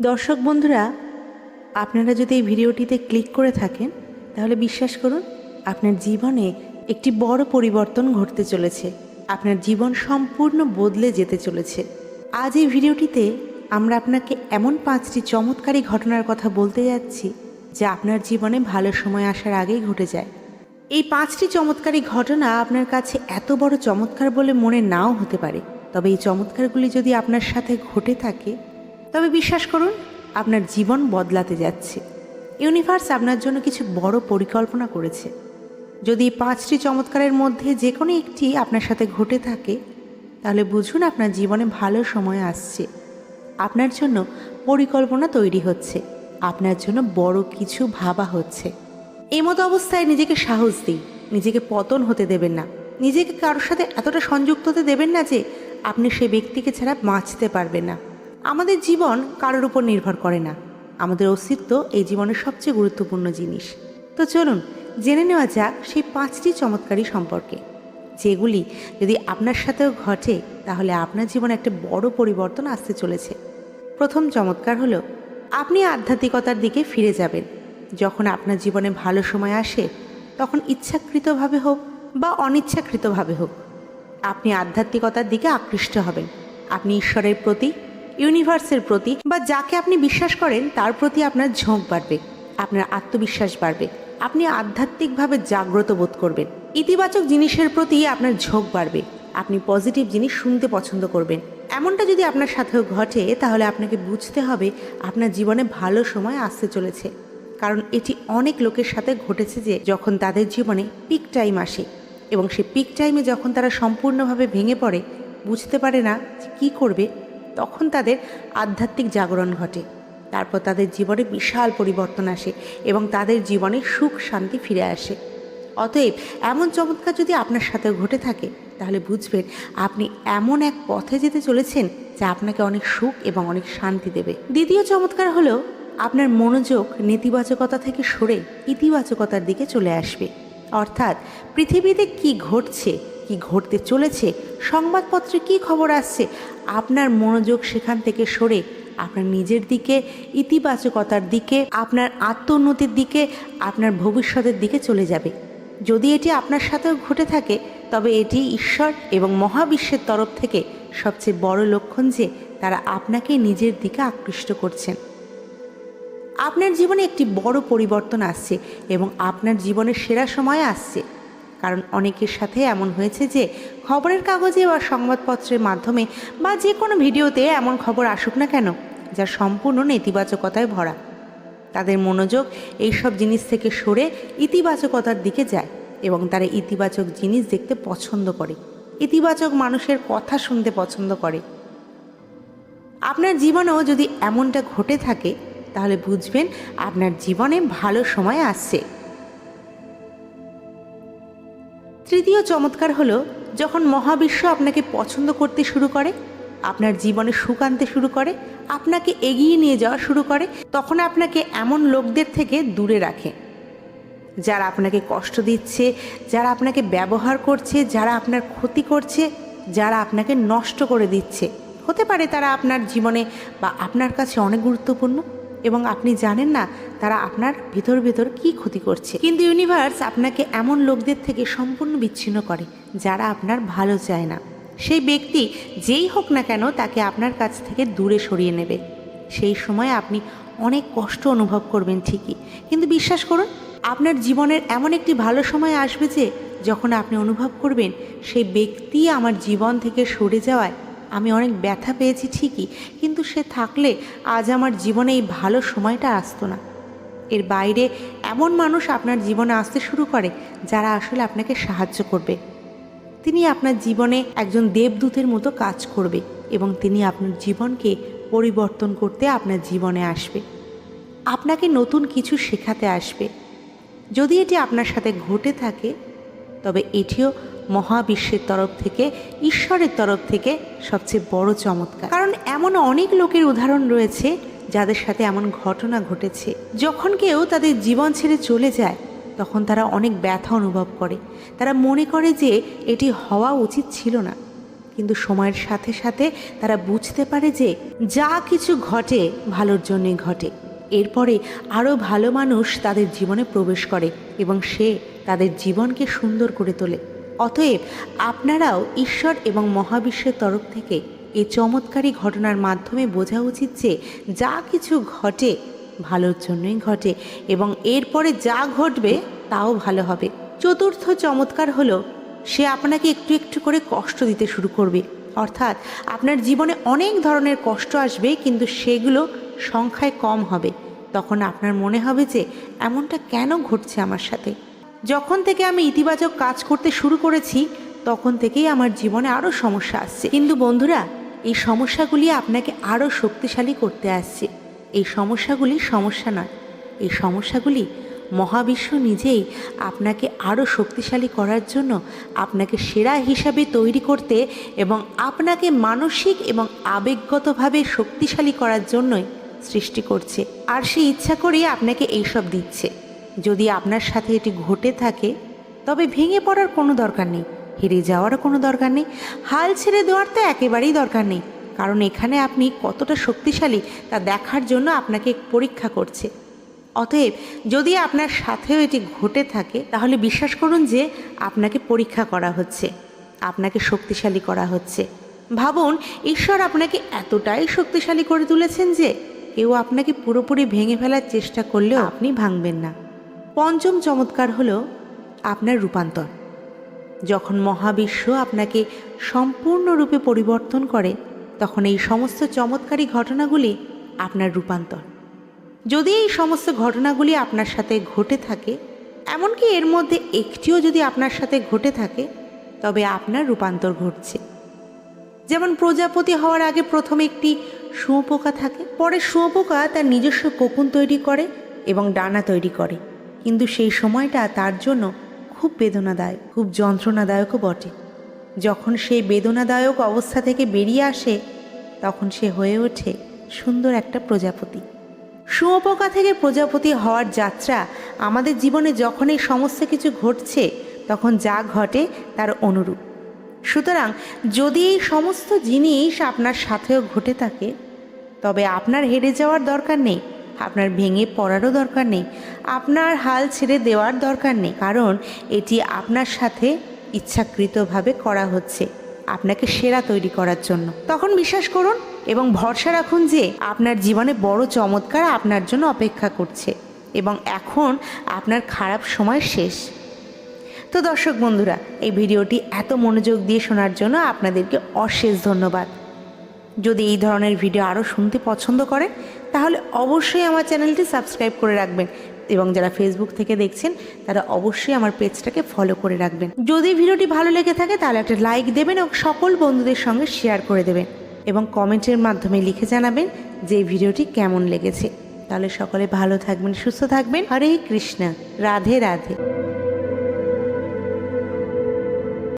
দর্শক বন্ধুরা, আপনারা যদি এই ভিডিওটিতে ক্লিক করে থাকেন, তাহলে বিশ্বাস করুন, আপনার জীবনে একটি বড় পরিবর্তন ঘটতে চলেছে। আপনার জীবন সম্পূর্ণ বদলে যেতে চলেছে। আজ এই ভিডিওটিতে আমরা আপনাকে এমন পাঁচটি চমৎকারী ঘটনার কথা বলতে যাচ্ছি, যা আপনার জীবনে ভালো সময় আসার আগেই ঘটে যায়। এই পাঁচটি চমৎকারী ঘটনা আপনার কাছে এত বড় চমৎকার বলে মনে নাও হতে পারে, তবে এই চমৎকারগুলি যদি আপনার সাথে ঘটে থাকে তবে বিশ্বাস করুন, আপনার জীবন বদলাতে যাচ্ছে। ইউনিভার্স আপনার জন্য কিছু বড় পরিকল্পনা করেছে। যদি পাঁচটি চমৎকারের মধ্যে যে কোনো একটি আপনার সাথে ঘটে থাকে, তাহলে বুঝুন আপনার জীবনে ভালো সময় আসছে। আপনার জন্য পরিকল্পনা তৈরি হচ্ছে। আপনার জন্য বড় কিছু ভাবা হচ্ছে। এই মতো অবস্থায় নিজেকে সাহস দিই নিজেকে পতন হতে দেবেন না। নিজেকে কারোর সাথে এতটা সংযুক্ত হতে দেবেন না যে আপনি সেই ব্যক্তিকে ছাড়া বাঁচতে পারবেন না। আমাদের জীবন কারোর উপর নির্ভর করে না। আমাদের অস্তিত্ব এই জীবনের সবচেয়ে গুরুত্বপূর্ণ জিনিস। তো চলুন, জেনে নেওয়া যাক সেই পাঁচটি চমৎকারী সম্পর্কে। যেগুলি যদি আপনার সাথেও ঘটে, তাহলে আপনার জীবনে একটা বড় পরিবর্তন আসতে চলেছে। প্রথম চমৎকার হলো, আপনি আধ্যাত্মিকতার দিকে ফিরে যাবেন। যখন আপনার জীবনে ভালো সময় আসে, তখন ইচ্ছাকৃতভাবে হোক বা অনিচ্ছাকৃতভাবে হোক, আপনি আধ্যাত্মিকতার দিকে আকৃষ্ট হবেন। আপনি ঈশ্বরের প্রতি ইউনিভার্সের প্রতি বা যাকে আপনি বিশ্বাস করেন, তার প্রতি আপনার ঝোঁক বাড়বে, আপনার আত্মবিশ্বাস বাড়বে, আপনি আধ্যাত্মিকভাবে জাগ্রত বোধ করবেন। ইতিবাচক জিনিসের প্রতি আপনার ঝোঁক বাড়বে, আপনি পজিটিভ জিনিস শুনতে পছন্দ করবেন। এমনটা যদি আপনার সাথেও ঘটে, তাহলে আপনাকে বুঝতে হবে আপনার জীবনে ভালো সময় আসতে চলেছে। কারণ এটি অনেক লোকের সাথে ঘটেছে যে, যখন তাদের জীবনে পিক টাইম আসে এবং সে পিক টাইমে যখন তারা সম্পূর্ণভাবে ভেঙে পড়ে, বুঝতে পারে না কি করবে। তখন তাদের আধ্যাত্মিক জাগরণ ঘটে। তারপর তাদের জীবনে বিশাল পরিবর্তন আসে এবং তাদের জীবনে সুখ, শান্তি ফিরে আসে। অতএব এমন চমৎকার যদি আপনার সাথেও ঘটে থাকে, তাহলে বুঝবেন আপনি এমন এক পথে যেতে চলেছেন যা আপনাকে অনেক সুখ এবং অনেক শান্তি দেবে। দ্বিতীয় চমৎকার হলো আপনার মনোযোগ নেতিবাচকতা থেকে সরে ইতিবাচকতার দিকে চলে আসবে। অর্থাৎ পৃথিবীতে কি ঘটছে কি ঘটতে চলেছে? সংবাদপত্রে কি খবর আসছে? আপনার মনোযোগ সেখান থেকে সরে আপনার নিজের দিকে, ইতিবাচকতার দিকে, আপনার আত্মোন্নতির দিকে, আপনার ভবিষ্যতের দিকে চলে যাবে। যদি এটি আপনার সাথেও ঘটে থাকে, তবে এটি ঈশ্বর এবং মহাবিশ্বের তরফ থেকে সবচেয়ে বড় লক্ষণ যে তারা আপনাকে নিজের দিকে আকৃষ্ট করছেন। আপনার জীবনে একটি বড় পরিবর্তন আসছে এবং আপনার জীবনের সেরা সময় আসছে। কারণ অনেকের সাথে এমন হয়েছে যে খবরের কাগজে বা সংবাদপত্রের মাধ্যমে বা যে কোনো ভিডিওতে এমন খবর আসুক না কেন, যা সম্পূর্ণ নেতিবাচকতায় ভরা। তাদের মনোযোগ এইসব জিনিস থেকে সরে ইতিবাচকতার দিকে যায় এবং তারা ইতিবাচক জিনিস দেখতে পছন্দ করে। ইতিবাচক মানুষের কথা শুনতে পছন্দ করে। আপনার জীবনেও যদি এমনটা ঘটে থাকে, তাহলে বুঝবেন আপনার জীবনে ভালো সময় আসছে। তৃতীয় চমৎকার হলো, যখন মহাবিশ্ব আপনাকে পছন্দ করতে শুরু করে, আপনার জীবনে সুখ আনতে শুরু করে, আপনাকে এগিয়ে নিয়ে যাওয়া শুরু করে, তখন আপনাকে এমন লোকদের থেকে দূরে রাখে। যারা আপনাকে কষ্ট দিচ্ছে, যারা আপনাকে ব্যবহার করছে, যারা আপনার ক্ষতি করছে, যারা আপনাকে নষ্ট করে দিচ্ছে। হতে পারে তারা আপনার জীবনে বা আপনার কাছে অনেক গুরুত্বপূর্ণ। এবং আপনি জানেন না তারা আপনার ভিতর ভিতর কি ক্ষতি করছে। কিন্তু ইউনিভার্স আপনাকে এমন লোকদের থেকে সম্পূর্ণ বিচ্ছিন্ন করে, যারা আপনার ভালো চায় না। সেই ব্যক্তি যেই হোক না কেন তাকে আপনার কাছ থেকে দূরে সরিয়ে নেবে। সেই সময় আপনি অনেক কষ্ট অনুভব করবেন ঠিকই। কিন্তু বিশ্বাস করুন, আপনার জীবনের এমন একটি ভালো সময় আসবে যে, যখন আপনি অনুভব করবেন সেই ব্যক্তি আমার জীবন থেকে সরে যাওয়ায় আমি অনেক ব্যথা পেয়েছি ঠিকই, কিন্তু সে থাকলে আজ আমার জীবনে এই ভালো সময়টা আসতো না। এর বাইরে এমন মানুষ আপনার জীবনে আসতে শুরু করে, যারা আসলে আপনাকে সাহায্য করবে। তিনি আপনার জীবনে একজন দেবদূতের মতো কাজ করবে এবং তিনি আপনার জীবনকে পরিবর্তন করতে আপনার জীবনে আসবে। আপনাকে নতুন কিছু শেখাতে আসবে। যদি এটি আপনার সাথে ঘটে থাকে, তবে এটিও মহাবিশ্বের তরফ থেকে, ঈশ্বরের তরফ থেকে সবচেয়ে বড় চমৎকার। কারণ এমন অনেক লোকের উদাহরণ রয়েছে যাদের সাথে এমন ঘটনা ঘটেছে। যখন কেউ তাদের জীবন ছেড়ে চলে যায়, তখন তারা অনেক ব্যথা অনুভব করে। তারা মনে করে যে এটি হওয়া উচিত ছিল না। কিন্তু সময়ের সাথে সাথে তারা বুঝতে পারে যে যা কিছু ঘটে ভালোর জন্যই ঘটে। এরপরে আরও ভালো মানুষ তাদের জীবনে প্রবেশ করে এবং সে তাদের জীবনকে সুন্দর করে তোলে। অতএব আপনারাও ঈশ্বর এবং মহাবিশ্বের তরফ থেকে এই চমৎকারী ঘটনার মাধ্যমে বোঝা উচিত যে যা কিছু ঘটে ভালোর জন্যই ঘটে এবং এরপরে যা ঘটবে তাও ভালো হবে। চতুর্থ চমৎকার হলো, সে আপনাকে একটু একটু করে কষ্ট দিতে শুরু করবে। অর্থাৎ আপনার জীবনে অনেক ধরনের কষ্ট আসবে, কিন্তু সেগুলো সংখ্যায় কম হবে। তখন আপনার মনে হবে যে, এমনটা কেন ঘটছে আমার সাথে? যখন থেকে আমি ইতিবাচক কাজ করতে শুরু করেছি, তখন থেকেই আমার জীবনে আরও সমস্যা আসছে। কিন্তু বন্ধুরা, এই সমস্যাগুলি আপনাকে আরও শক্তিশালী করতে আসছে। এই সমস্যাগুলি সমস্যা নয়। এই সমস্যাগুলি মহাবিশ্ব নিজেই আপনাকে আরও শক্তিশালী করার জন্য আপনাকে সেরা হিসাবে তৈরি করতে এবং আপনাকে মানসিক এবং আবেগগতভাবে শক্তিশালী করার জন্যই সৃষ্টি করছে। আর সে ইচ্ছা করেই আপনাকে এইসব দিচ্ছে। যদি আপনার সাথে এটি ঘটে থাকে, তবে ভেঙে পড়ার কোনো দরকার নেই, হেরে যাওয়ারও কোনো দরকার নেই, হাল ছেড়ে দেওয়ার তো একেবারেই দরকার নেই, কারণ এখানে আপনি কতটা শক্তিশালী তা দেখার জন্য আপনাকে পরীক্ষা করছে। অতএব যদি আপনার সাথেও এটি ঘটে থাকে, তাহলে বিশ্বাস করুন যে আপনাকে পরীক্ষা করা হচ্ছে, আপনাকে শক্তিশালী করা হচ্ছে। ভাবুন, ঈশ্বর আপনাকে এতটাই শক্তিশালী করে তুলেছেন যে কেউ আপনাকে পুরোপুরি ভেঙে ফেলার চেষ্টা করলেও আপনি ভাঙবেন না। পঞ্চম চমৎকার হল আপনার রূপান্তর। যখন মহাবিশ্ব আপনাকে সম্পূর্ণরূপে পরিবর্তন করে, তখন এই সমস্ত চমৎকারী ঘটনাগুলি আপনার রূপান্তর। যদি এই সমস্ত ঘটনাগুলি আপনার সাথে ঘটে থাকে, এমনকি এর মধ্যে একটিও যদি আপনার সাথে ঘটে থাকে, তবে আপনার রূপান্তর ঘটছে। যেমন প্রজাপতি হওয়ার আগে প্রথমে একটি শুঁয়োপোকা থাকে, পরে শুঁয়োপোকা তার নিজস্ব কোকুন তৈরি করে এবং ডানা তৈরি করে। কিন্তু সেই সময়টা তার জন্য খুব বেদনাদায়ক, খুব যন্ত্রণাদায়কও বটে। যখন সে বেদনাদায়ক অবস্থা থেকে বেরিয়ে আসে, তখন সে হয়ে ওঠে সুন্দর একটা প্রজাপতি। শুঁয়োপোকা থেকে প্রজাপতি হওয়ার যাত্রা আমাদের জীবনে যখন এই সমস্ত কিছু ঘটছে, তখন যা ঘটে তার অনুরূপ। সুতরাং যদি এই সমস্ত জিনিস আপনার সাথেও ঘটে থাকে, তবে আপনার হেরে যাওয়ার দরকার নেই। আপনার ভেঙে পড়ারও দরকার নেই, আপনার হাল ছেড়ে দেওয়ার দরকার নেই, কারণ এটি আপনার সাথে ইচ্ছাকৃতভাবে করা হচ্ছে, আপনাকে সেরা তৈরি করার জন্য। তখন বিশ্বাস করুন এবং ভরসা রাখুন যে আপনার জীবনে বড় চমৎকার আপনার জন্য অপেক্ষা করছে এবং এখন আপনার খারাপ সময় শেষ। তো দর্শক বন্ধুরা, এই ভিডিওটি এত মনোযোগ দিয়ে শোনার জন্য আপনাদেরকে অশেষ ধন্যবাদ। যদি এই ধরনের ভিডিও আরও শুনতে পছন্দ করেন তাহলে অবশ্যই আমার চ্যানেলটি সাবস্ক্রাইব করে রাখবেন এবং যারা ফেসবুক থেকে দেখছেন, তারা অবশ্যই আমার পেজটাকে ফলো করে রাখবেন। যদি ভিডিওটি ভালো লেগে থাকে, তাহলে একটা লাইক দেবেন এবং সকল বন্ধুদের সঙ্গে শেয়ার করে দেবেন এবং কমেন্টের মাধ্যমে লিখে জানাবেন যে ভিডিওটি কেমন লেগেছে। তাহলে সকলে ভালো থাকবেন, সুস্থ থাকবেন। হরে কৃষ্ণ, রাধে রাধে।